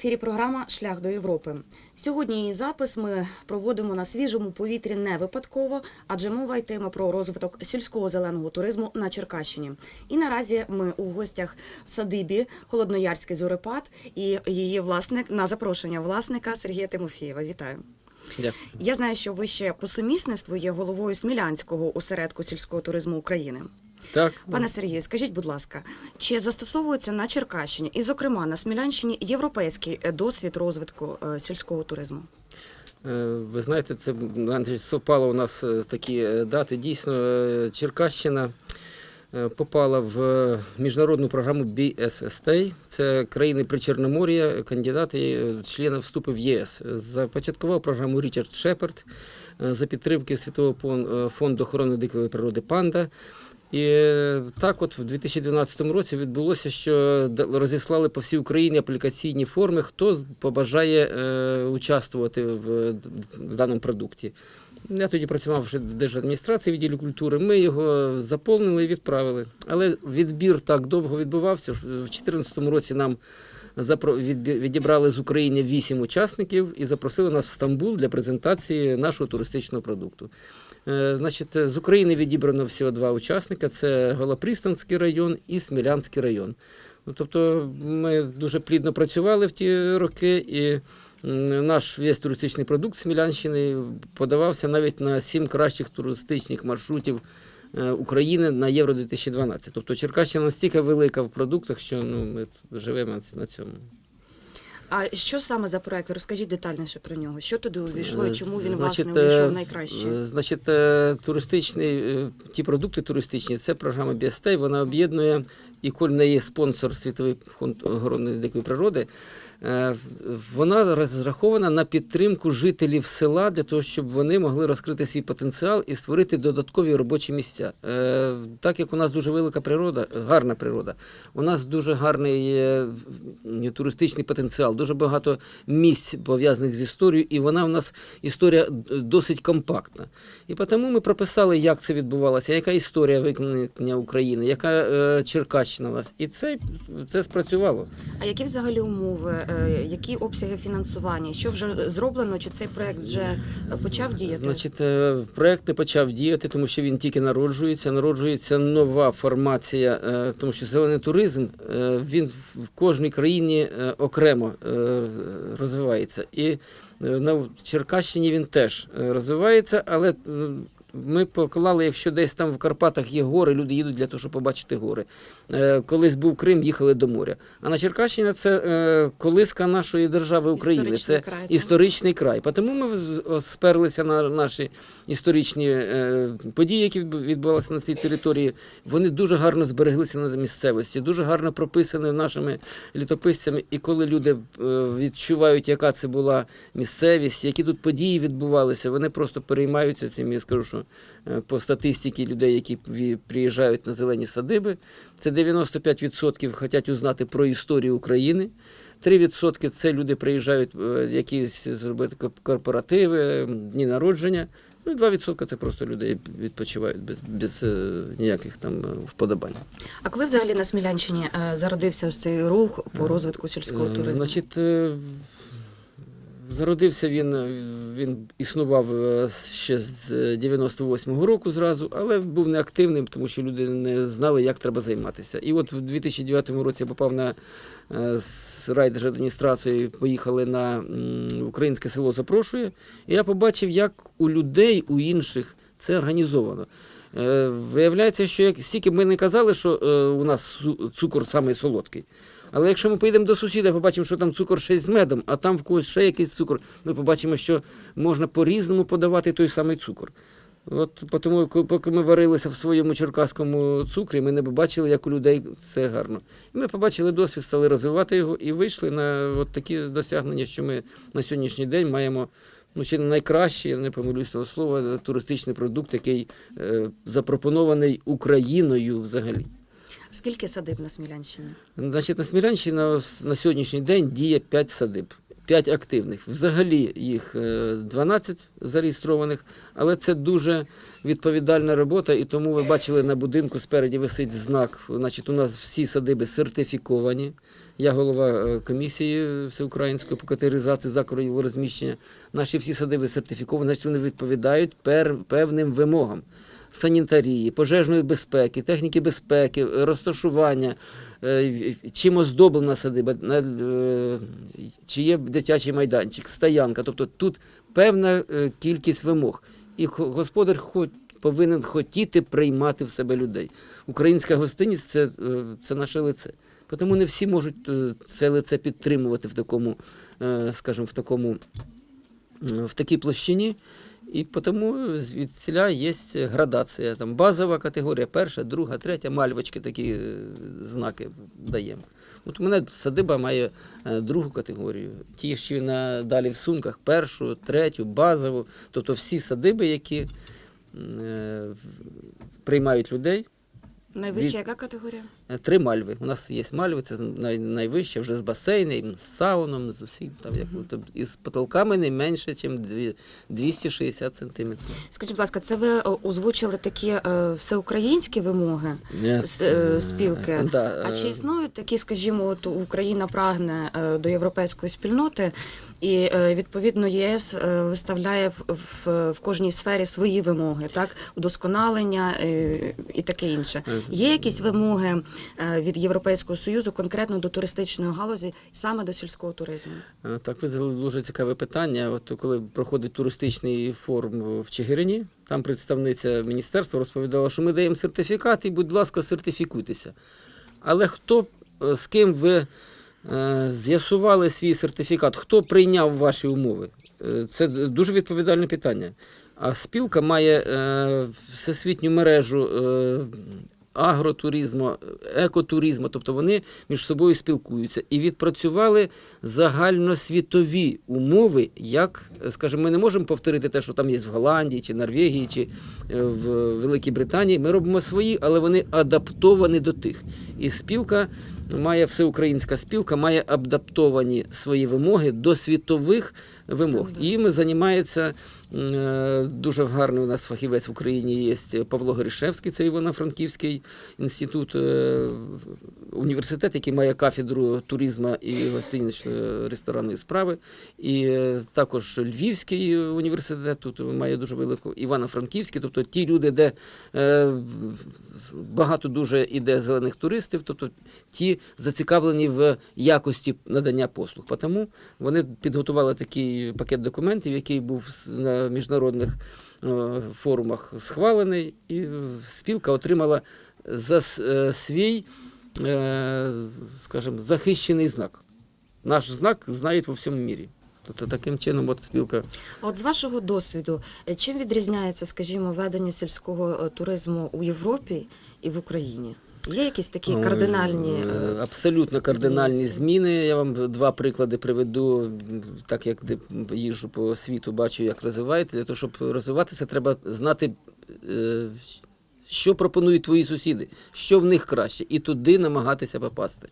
Ефірі. Програма Шлях до Європи. Сьогодні її запис ми проводимо на свіжому повітрі не випадково, адже мова йтиме про розвиток сільського зеленого туризму на Черкащині. І наразі ми у гостях в садибі Холодноярський зорепад і її власник на запрошення власника Сергія Тимофієва. Вітаю. Дякую. Я знаю, що ви ще по сумісництву є головою Смілянського осередку сільського туризму України. Так, Пане Сергію, скажіть, будь ласка, чи застосовується на Черкащині і, зокрема, на Смілянщині європейський е, досвід розвитку е, сільського туризму? Е, ви знаєте, це совпало у нас такі дати. Дійсно, Черкащина попала в міжнародну програму BSST. Це країни Причорномор'я, кандидати, члени вступу в ЄС. Започаткував програму Річард Шепард за підтримки Світового фонду охорони дикої природи Панда. І так, от в 2012 році відбулося, що розіслали по всій Україні аплікаційні форми, хто побажає е, участвувати в, в даному продукті. Я тоді працював в держадміністрації відділі культури. Ми його заповнили і відправили. Але відбір так довго відбувався. В 2014 році нам відібрали з України вісім учасників і запросили нас в Стамбул для презентації нашого туристичного продукту. Е, Значить, з України відібрано всього два учасника: це Голопристанський район і Смілянський район. Ну, тобто ми дуже плідно працювали в ті роки, і наш весь туристичний продукт Смілянщини подавався навіть на сім кращих туристичних маршрутів України на Євро 2012. Тобто Черкащина настільки велика в продуктах, що ну, ми живемо на цьому. А що саме за проект? Розкажіть детальніше про нього. Що туди увійшло і Е, чому він значить, власне е, увійшов найкраще? е, Значить, е, туристичний, е, ті продукти туристичні, це програма BST, вона об'єднує, і коль неї є спонсор Світовий фонд охорони дикої природи, е, вона розрахована на підтримку жителів села для того, щоб вони могли розкрити свій потенціал і створити додаткові робочі місця. Е, Так як у нас дуже велика природа, гарна природа, у нас дуже гарний е, туристичний потенціал, дуже багато місць пов'язаних з історією, і вона в нас історія досить компактна. І тому ми прописали, як це відбувалося, яка історія виникнення України, яка е, Черкащина у нас. І це, це спрацювало. А які взагалі умови, е, які обсяги фінансування? Що вже зроблено? Чи цей проект вже е, почав діяти? Значить, е, проект не почав діяти, тому що він тільки народжується. Народжується нова формація, е, тому що зелений туризм е, він в кожній країні е, окремо е, розвивається. І е, на Черкащині він теж е, розвивається, але ми поклали, якщо десь там в Карпатах є гори, люди їдуть для того, щоб побачити гори. Е, Колись був Крим, їхали до моря. А на Черкащині це е, колиска нашої держави України. Історичний Це край, так? історичний край. Тому ми сперлися на наші історичні е, події, які відбувалися на цій території. Вони дуже гарно збереглися на місцевості, дуже гарно прописані нашими літописцями. І коли люди відчувають, яка це була місцевість, які тут події відбувалися, вони просто переймаються цим. Я скажу, що е, по статистиці людей, які приїжджають на зелені садиби, це 95% хочуть узнати про історію України. 3% це люди приїжджають е, якісь зробити корпоративи, дні народження. Ну, і 2% це просто люди відпочивають без, без е, ніяких там вподобань. А коли взагалі на Смілянщині зародився ось цей рух по розвитку сільського туризму? Значить, зародився він, е, він існував е, ще з 98-го року зразу, але був неактивним, тому що люди не знали, як треба займатися. І от в 2009 році я попав на е, з райдержадміністрації, поїхали на українське село Запрошує, і я побачив, як у людей, у інших це організовано. Е, Виявляється, що як стільки ми не казали, що е, у нас цукор самий солодкий. Але якщо ми поїдемо до сусіда, побачимо, що там цукор ще з медом, а там в когось ще якийсь цукор, ми побачимо, що можна по-різному подавати той самий цукор. От тому, поки ми варилися в своєму черкаському цукрі, ми не бачили, як у людей це гарно. І ми побачили досвід, стали розвивати його і вийшли на от такі досягнення, що ми на сьогоднішній день маємо. Ну, ще найкращий, я не помилюсь того слова, туристичний продукт, який е, запропонований Україною взагалі. Скільки садиб на Смілянщині? Значить, на Смілянщині на, сьогоднішній день діє 5 садиб. 5 активних. Взагалі їх е, 12 зареєстрованих, але це дуже відповідальна робота, і тому ви бачили на будинку спереді висить знак. Значить, у нас всі садиби сертифіковані. Я голова е, комісії всеукраїнської по категоризації закладів розміщення. Наші всі садиби сертифіковані, значить вони відповідають пер, певним вимогам. Санітарії, пожежної безпеки, техніки безпеки, е, розташування, е, чим оздоблена садиба, е, чи є дитячий майданчик, стоянка. Тобто тут певна кількість вимог. І господар повинен хотіти приймати в себе людей. Українська гостинність це, це наше лице. Тому не всі можуть це лице підтримувати в такому, скажімо, в такому в такій площині. І тому звідсіля є градація. Там базова категорія, перша, друга, третя, мальвочки такі е, знаки даємо. От у мене садиба має е, другу категорію. Ті, що на, далі в сумках, першу, третю, базову. Тобто всі садиби, які е, приймають людей, Найвища Від- яка категорія? Е, Три мальви. У нас є мальви, це най, найвище, вже з басейном, з сауном, з усім. Там, як, тобто, і з потолками не менше, ніж 260 сантиметрів. Скажіть, будь ласка, це ви е, озвучили такі е, всеукраїнські вимоги спілки? да, А чи існують такі, скажімо, от Україна прагне до європейської спільноти, і відповідно ЄС виставляє в, в, в кожній сфері свої вимоги, так удосконалення і таке інше. Є якісь вимоги від Європейського союзу конкретно до туристичної галузі, саме до сільського туризму? Е, Так, ви задали дуже цікаве питання. От коли проходить туристичний форум в Чигирині, там представниця міністерства розповідала, що ми даємо сертифікат і, будь ласка, сертифікуйтеся. Але хто е, з ким ви е, з'ясували свій сертифікат, хто прийняв ваші умови? Е, Це дуже відповідальне питання. А спілка має е, всесвітню мережу е, агротуризму, екотуризму, тобто вони між собою спілкуються і відпрацювали загальносвітові умови, як, скажімо, ми не можемо повторити те, що там є в Голландії, чи Норвегії, чи е, в Великій Британії. Ми робимо свої, але вони адаптовані до тих. І спілка має всеукраїнська спілка, має адаптовані свої вимоги до світових вимог. І ми займається дуже гарний у нас фахівець в Україні є Павло Горішевський, це Івано-Франківський інститут, е, університет, який має кафедру туризму і гостинічної ресторанної справи. І е, також Львівський університет тут має дуже велику, Івано-Франківський, тобто ті люди, де е, багато дуже іде зелених туристів, тобто ті зацікавлені в якості надання послуг. Тому вони підготували такий пакет документів, який був на міжнародних е, форумах схвалений, і спілка отримала за свій, скажімо, захищений знак. Наш знак знають у всьому мірі. Тобто таким чином от спілка От з вашого досвіду, е, чим відрізняється, скажімо, ведення сільського е, туризму у Європі і в Україні? Є якісь такі кардинальні е, е, абсолютно кардинальні зміни. Я вам два приклади приведу, так як їжджу по світу, бачу, як розвивається. Для того, щоб розвиватися, треба знати, е, що пропонують твої сусіди, що в них краще, і туди намагатися попасти.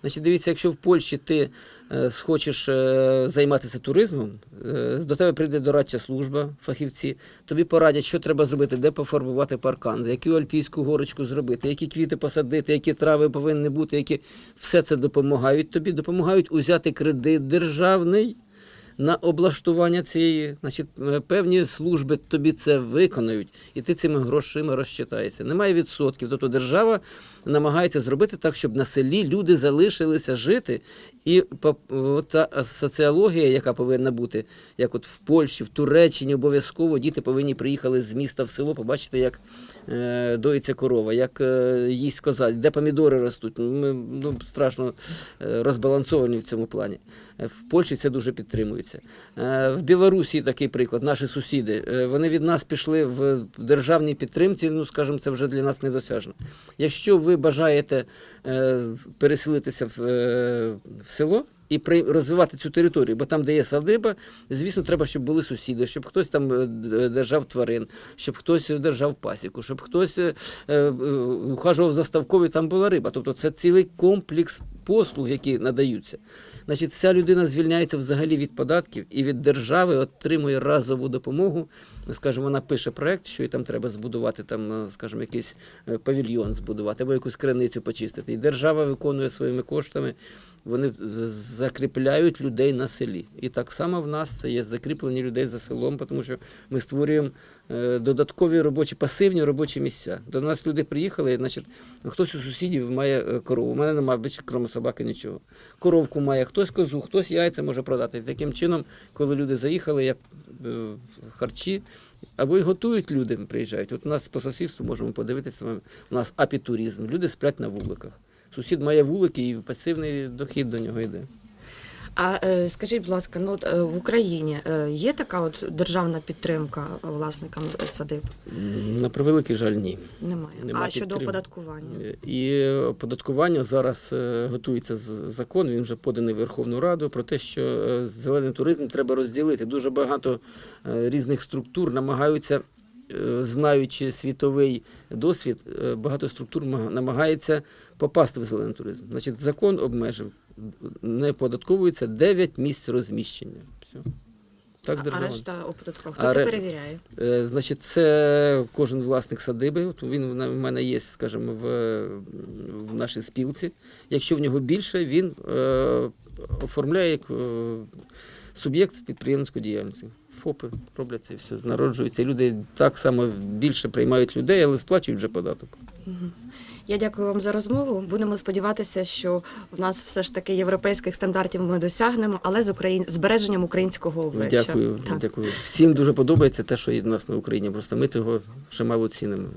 Значить, дивіться, якщо в Польщі ти е, схочеш е, займатися туризмом, е, до тебе прийде дорадча служба, фахівці, тобі порадять, що треба зробити, де пофарбувати паркан, яку альпійську горочку зробити, які квіти посадити, які трави повинні бути, які. Все це допомагають тобі, допомагають узяти кредит державний на облаштування цієї, значить, е, певні служби тобі це виконають, і ти цими грошима розчитаєшся. Немає відсотків. Тобто держава намагається зробити так, щоб на селі люди залишилися жити. І от та соціологія, яка повинна бути, як от в Польщі, в Туреччині, обов'язково діти повинні приїхали з міста в село, побачити, як е, доїться корова, як е, їсть коза, де помідори ростуть. Ми ну, страшно е, розбалансовані в цьому плані. В Польщі це дуже підтримується. В Білорусі такий приклад, наші сусіди. Вони від нас пішли в державній підтримці, ну скажімо, це вже для нас недосяжно. Якщо ви бажаєте переселитися в село. І розвивати цю територію, бо там, де є садиба, звісно, треба, щоб були сусіди, щоб хтось там е, держав тварин, щоб хтось держав пасіку, щоб хтось е, е, ухажував за ставкові, там була риба. Тобто це цілий комплекс послуг, які надаються, значить, ця людина звільняється взагалі від податків і від держави отримує разову допомогу. Скажімо, вона пише проект, що їй там треба збудувати, там, е, скажімо, якийсь е, павільйон збудувати або якусь криницю почистити. І держава виконує своїми коштами. Вони закріпляють людей на селі. І так само в нас це є закріплення людей за селом, тому що ми створюємо е, додаткові робочі, пасивні робочі місця. До нас люди приїхали, значить, хтось у сусідів має корову. У мене немає більше, крім собаки, нічого. Коровку має, хтось козу, хтось яйця може продати. Таким чином, коли люди заїхали, я харчі. Або й готують люди, приїжджають. От у нас по сусідству можемо подивитися, у нас апітуризм. Люди сплять на вуликах. Сусід має вулики і пасивний дохід до нього йде. А е, скажіть, будь ласка, ну от, е, в Україні е, є така от державна підтримка власникам садиб? На превеликий жаль, ні. Немає. Нема а щодо оподаткування? І оподаткування зараз готується закон, він вже поданий в Верховну Раду про те, що зелений туризм треба розділити. Дуже багато різних структур намагаються, знаючи світовий досвід, багато структур намагається попасти в зелений туризм. Значить, закон обмежив, не податковується 9 місць розміщення. Все. Так, а решта оподаткова. А Хто це перевіряє? Е, Значить, це кожен власник садиби. От він в мене є, скажімо, в, в нашій спілці. Якщо в нього більше, він е, оформляє як е, суб'єкт з підприємницької діяльності. ФОПи роблять це все, народжуються. Люди так само більше приймають людей, але сплачують вже податок. Я дякую вам за розмову. Будемо сподіватися, що в нас все ж таки європейських стандартів ми досягнемо, але з Україн... збереженням українського обличчя. Дякую, Так. дякую. Всім дуже подобається те, що є в нас на Україні. Просто ми цього ще мало цінимо.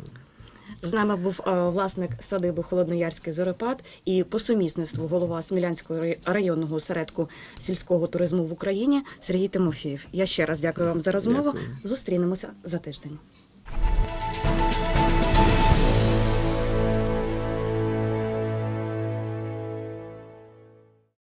З нами був е, власник садиби Холодноярський зорепад і по сумісництву голова Смілянського районного осередку сільського туризму в Україні Сергій Тимофієв. Я ще раз дякую вам за розмову. Дякую. Зустрінемося за тиждень.